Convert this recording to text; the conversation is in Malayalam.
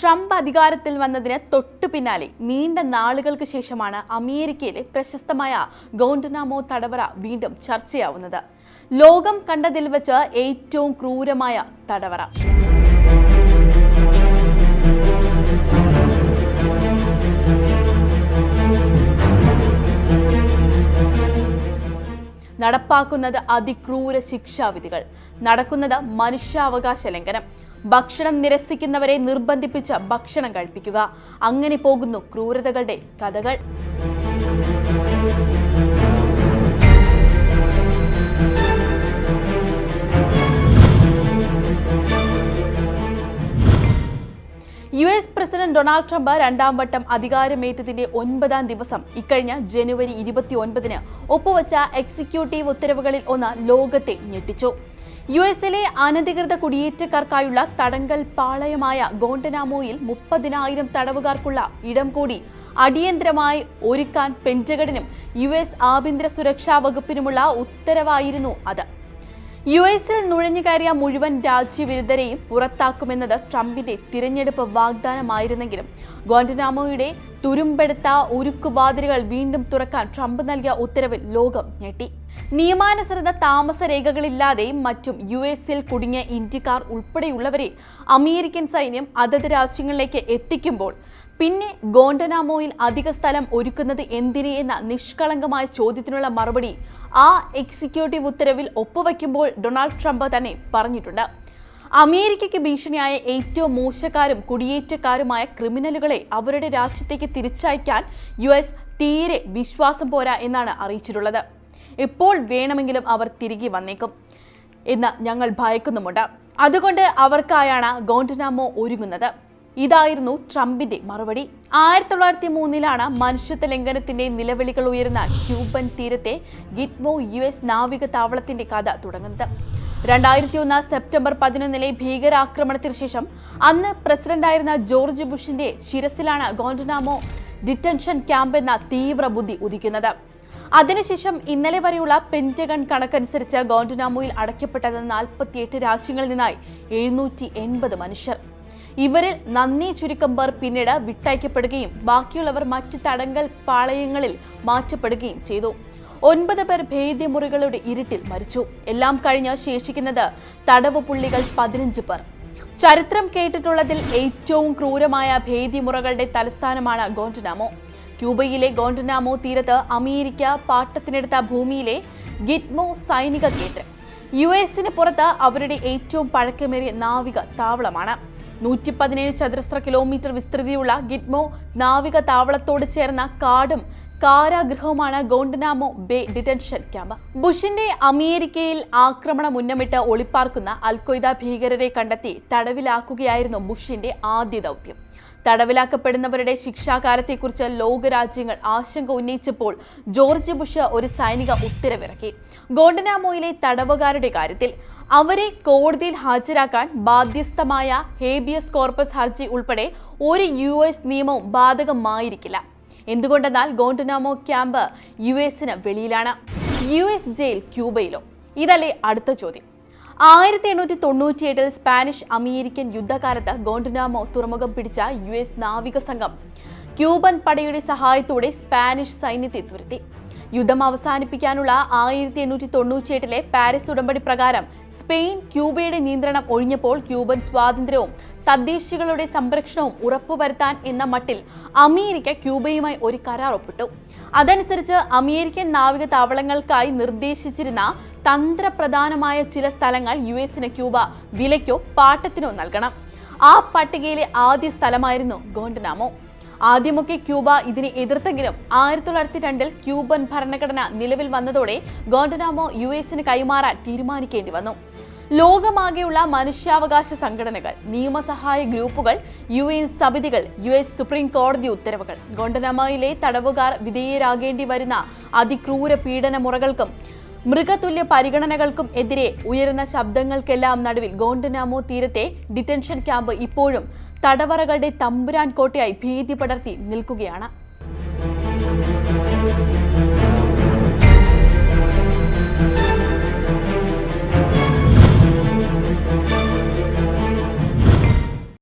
ട്രംപ് അധികാരത്തിൽ വന്നതിന് തൊട്ടു പിന്നാലെ നീണ്ട നാളുകൾക്ക് ശേഷമാണ് അമേരിക്കയിലെ പ്രശസ്തമായ ഗോണ്ടനാമോ തടവറ വീണ്ടും ചർച്ചയാവുന്നത്. ലോകം കണ്ടതിൽ വെച്ച് ഏറ്റവും ക്രൂരമായ തടവറ. നടപ്പാക്കുന്നത് അതിക്രൂര ശിക്ഷാവിധികൾ നടക്കുന്നത് മനുഷ്യാവകാശ ലംഘനം. ഭക്ഷണം നിരസിക്കുന്നവരെ നിർബന്ധിപ്പിച്ച് ഭക്ഷണം കഴിപ്പിക്കുക. അങ്ങനെ പോകുന്നു ക്രൂരതകളുടെ കഥകൾ. പ്രസിഡന്റ് ഡൊണാൾഡ് ട്രംപ് രണ്ടാം വട്ടം അധികാരമേറ്റതിന്റെ ഒൻപതാം ദിവസം. ഇക്കഴിഞ്ഞ ജനുവരി ഇരുപത്തിയൊൻപതിന് ഒപ്പുവച്ച എക്സിക്യൂട്ടീവ് ഉത്തരവുകളിൽ ഒന്ന് ലോകത്തെ ഞെട്ടിച്ചു. യു എസിലെ അനധികൃത കുടിയേറ്റക്കാർക്കായുള്ള തടങ്കൽ പാളയമായ ഗോണ്ടനാമോയിൽ മുപ്പതിനായിരം തടവുകാർക്കുള്ള ഇടം കൂടി അടിയന്തരമായി ഒരുക്കാൻ പെന്റഗണിനും യു എസ് ആഭ്യന്തര സുരക്ഷാ വകുപ്പിനുമുള്ള ഉത്തരവായിരുന്നു അത്. യു എസിൽ നുഴഞ്ഞുകയറിയ മുഴുവൻ രാജ്യവിരുദ്ധരെയും പുറത്താക്കുമെന്നത് ട്രംപിന്റെ തിരഞ്ഞെടുപ്പ് വാഗ്ദാനമായിരുന്നെങ്കിലും ഗോണ്ടനാമോയുടെ തുരുമ്പെടുത്ത ഉരുക്കുവാതിലുകൾ വീണ്ടും തുറക്കാൻ ട്രംപ് നൽകിയ ഉത്തരവിൽ ലോകം ഞെട്ടി. നിയമാനുസൃത താമസ രേഖകളില്ലാതെയും മറ്റും യു എസിൽ കുടുങ്ങിയ ഇന്ത്യക്കാർ ഉൾപ്പെടെയുള്ളവരെ അമേരിക്കൻ സൈന്യം അതത് രാജ്യങ്ങളിലേക്ക് എത്തിക്കുമ്പോൾ പിന്നെ ഗോണ്ടനാമോയിൽ അധിക സ്ഥലം ഒരുക്കുന്നത് എന്തിന് എന്ന നിഷ്കളങ്കമായ ചോദ്യത്തിനുള്ള മറുപടി ആ എക്സിക്യൂട്ടീവ് ഉത്തരവിൽ ഒപ്പുവെക്കുമ്പോൾ ഡൊണാൾഡ് ട്രംപ് തന്നെ പറഞ്ഞിട്ടുണ്ട്. അമേരിക്കയ്ക്ക് ഭീഷണിയായ ഏറ്റവും മോശക്കാരും കുടിയേറ്റക്കാരുമായ ക്രിമിനലുകളെ അവരുടെ രാജ്യത്തേക്ക് തിരിച്ചയക്കാൻ യു എസ് തീരെ വിശ്വാസം പോരാ എന്നാണ് അറിയിച്ചിട്ടുള്ളത്. എപ്പോൾ വേണമെങ്കിലും അവർ തിരികെ വന്നേക്കും എന്ന് ഞങ്ങൾ ഭയക്കുന്നുമുണ്ട്. അതുകൊണ്ട് അവർക്കായാണ് ഗോണ്ടനാമോ ഒരുങ്ങുന്നത്. ഇതായിരുന്നു ട്രംപിന്റെ മറുപടി. ആയിരത്തി തൊള്ളായിരത്തി മൂന്നിലാണ് മനുഷ്യത്വ ലംഘനത്തിന്റെ നിലവിളികൾ ഉയർന്ന ക്യൂബൻ തീരത്തെ ഗിറ്റ്മോ യു എസ് നാവിക താവളത്തിന്റെ കഥ തുടങ്ങുന്നത്. രണ്ടായിരത്തി ഒന്ന് സെപ്റ്റംബർ പതിനൊന്നിലെ ഭീകരാക്രമണത്തിന് ശേഷം അന്ന് പ്രസിഡന്റായിരുന്ന ജോർജ് ബുഷിന്റെ ശിരസിലാണ് ഗോണ്ടനാമോ ഡിറ്റൻഷൻ ക്യാമ്പ് എന്ന തീവ്ര ബുദ്ധി ഉദിക്കുന്നത്. അതിനുശേഷം ഇന്നലെ വരെയുള്ള പെന്റഗൺ കണക്കനുസരിച്ച് ഗോണ്ടനാമോയിൽ അടയ്ക്കപ്പെട്ടത് നാൽപ്പത്തിയെട്ട് രാജ്യങ്ങളിൽ നിന്നായി എഴുന്നൂറ്റി എൺപത് മനുഷ്യർ. ഇവരിൽ നന്ദി ചുരുക്കം പേർ പിന്നീട് വിട്ടയക്കപ്പെടുകയും ബാക്കിയുള്ളവർ മറ്റ് തടങ്കൽ പാളയങ്ങളിൽ മാറ്റപ്പെടുകയും ചെയ്തു. ഒൻപത് പേർ ഭേദ്യമുറികളുടെ ഇരുട്ടിൽ മരിച്ചു. എല്ലാം കഴിഞ്ഞ് ശേഷിക്കുന്നത് തടവ് പുള്ളികൾ പതിനഞ്ച് പേർ. ചരിത്രം കേട്ടിട്ടുള്ളതിൽ ഏറ്റവും ക്രൂരമായ ഭേദ്യമുറകളുടെ തലസ്ഥാനമാണ് ഗോണ്ടനാമോ. ക്യൂബയിലെ ഗോണ്ടനാമോ തീരത്ത് അമേരിക്ക പാട്ടത്തിനെടുത്ത ഭൂമിയിലെ ഗിറ്റ്മോ സൈനിക കേന്ദ്രം. യു എസിന് പുറത്ത് അവരുടെ ഏറ്റവും പഴക്കമേറിയ നാവിക താവളമാണ്. നൂറ്റി പതിനേഴ് ചതുരശ്ര കിലോമീറ്റർ വിസ്തൃതിയുള്ള ഗിറ്റ്മോ നാവിക താവളത്തോട് ചേർന്ന കാടും കാരാഗൃഹവുമാണ് ഗോണ്ടനാമോ ബേ ഡിറ്റൻഷൻ ക്യാമ്പ്. ബുഷിന്റെ അമേരിക്കയിൽ ആക്രമണം ഉന്നമിട്ട് ഒളിപ്പാർക്കുന്ന അൽക്കൊയ്ത ഭീകരരെ കണ്ടെത്തി തടവിലാക്കുകയായിരുന്നു ബുഷിന്റെ ആദ്യ ദൗത്യം. തടവിലാക്കപ്പെടുന്നവരുടെ ശിക്ഷാകാലത്തെക്കുറിച്ച് ലോകരാജ്യങ്ങൾ ആശങ്ക ഉന്നയിച്ചപ്പോൾ ജോർജ് ബുഷ് ഒരു സൈനിക ഉത്തരവിറക്കി. ഗോണ്ടനാമോയിലെ തടവുകാരുടെ കാര്യത്തിൽ അവരെ കോടതിയിൽ ഹാജരാക്കാൻ ബാധ്യസ്ഥമായ ഹേബിയസ് കോർപ്പസ് ഹർജി ഉൾപ്പെടെ ഒരു യു എസ് നിയമവും ബാധകമായിരിക്കില്ല. എന്തുകൊണ്ടെന്നാൽ ഗോണ്ടനാമോ ക്യാമ്പ് യു എസിന് വെളിയിലാണ്. യു എസ് ജയിൽ ക്യൂബയിലോ. ഇതല്ലേ അടുത്ത ചോദ്യം. ആയിരത്തി എണ്ണൂറ്റി തൊണ്ണൂറ്റിയെട്ടിൽ സ്പാനിഷ് അമേരിക്കൻ യുദ്ധകാലത്ത് ഗോണ്ടനാമോ തുറമുഖം പിടിച്ച യു എസ് നാവിക സംഘം ക്യൂബൻ പടയുടെ സഹായത്തോടെ സ്പാനിഷ് സൈന്യത്തെ തുരത്തി. യുദ്ധം അവസാനിപ്പിക്കാനുള്ള ആയിരത്തി എണ്ണൂറ്റി തൊണ്ണൂറ്റിയെട്ടിലെ പാരീസ് ഉടമ്പടി പ്രകാരം സ്പെയിൻ ക്യൂബയുടെ നിയന്ത്രണം ഒഴിഞ്ഞപ്പോൾ ക്യൂബൻ സ്വാതന്ത്ര്യവും തദ്ദേശികളുടെ സംരക്ഷണവും ഉറപ്പുവരുത്താൻ എന്ന മട്ടിൽ അമേരിക്ക ക്യൂബയുമായി ഒരു കരാർ ഒപ്പിട്ടു അതനുസരിച്ച് അമേരിക്കൻ നാവിക താവളങ്ങൾക്കായി നിർദ്ദേശിച്ചിരുന്ന തന്ത്രപ്രധാനമായ ചില സ്ഥലങ്ങൾ യു എസിന് ക്യൂബ വിലയ്ക്കോ പാട്ടത്തിനോ നൽകണം. ആ പട്ടികയിലെ ആദ്യ സ്ഥലമായിരുന്നു ഗോണ്ടനാമോ. ആദ്യമൊക്കെ ക്യൂബ ഇതിനെ എതിർത്തെങ്കിലും ആയിരത്തി തൊള്ളായിരത്തി രണ്ടിൽ ക്യൂബൻ ഭരണഘടന നിലവിൽ വന്നതോടെ ഗോണ്ടനാമോ യു എസിന് കൈമാറാൻ തീരുമാനിക്കേണ്ടി വന്നു. ലോകമാകെയുള്ള മനുഷ്യാവകാശ സംഘടനകൾ നിയമസഹായ ഗ്രൂപ്പുകൾ യു എൻ സമിതികൾ യു എസ് സുപ്രീം കോടതി ഉത്തരവുകൾ. ഗോണ്ടനമയിലെ തടവുകാർ വിധേയരാകേണ്ടി വരുന്ന അതിക്രൂര പീഡന മുറകൾക്കും മൃഗതുല്യ പരിഗണനകൾക്കും എതിരെ ഉയരുന്ന ശബ്ദങ്ങൾക്കെല്ലാം നടുവിൽ ഗോണ്ടനാമോ തീരത്തെ ഡിറ്റൻഷൻ ക്യാമ്പ് ഇപ്പോഴും തടവറകളുടെ തമ്പുരാൻ കോട്ടയായി ഭീതി പടർത്തി നിൽക്കുകയാണ്.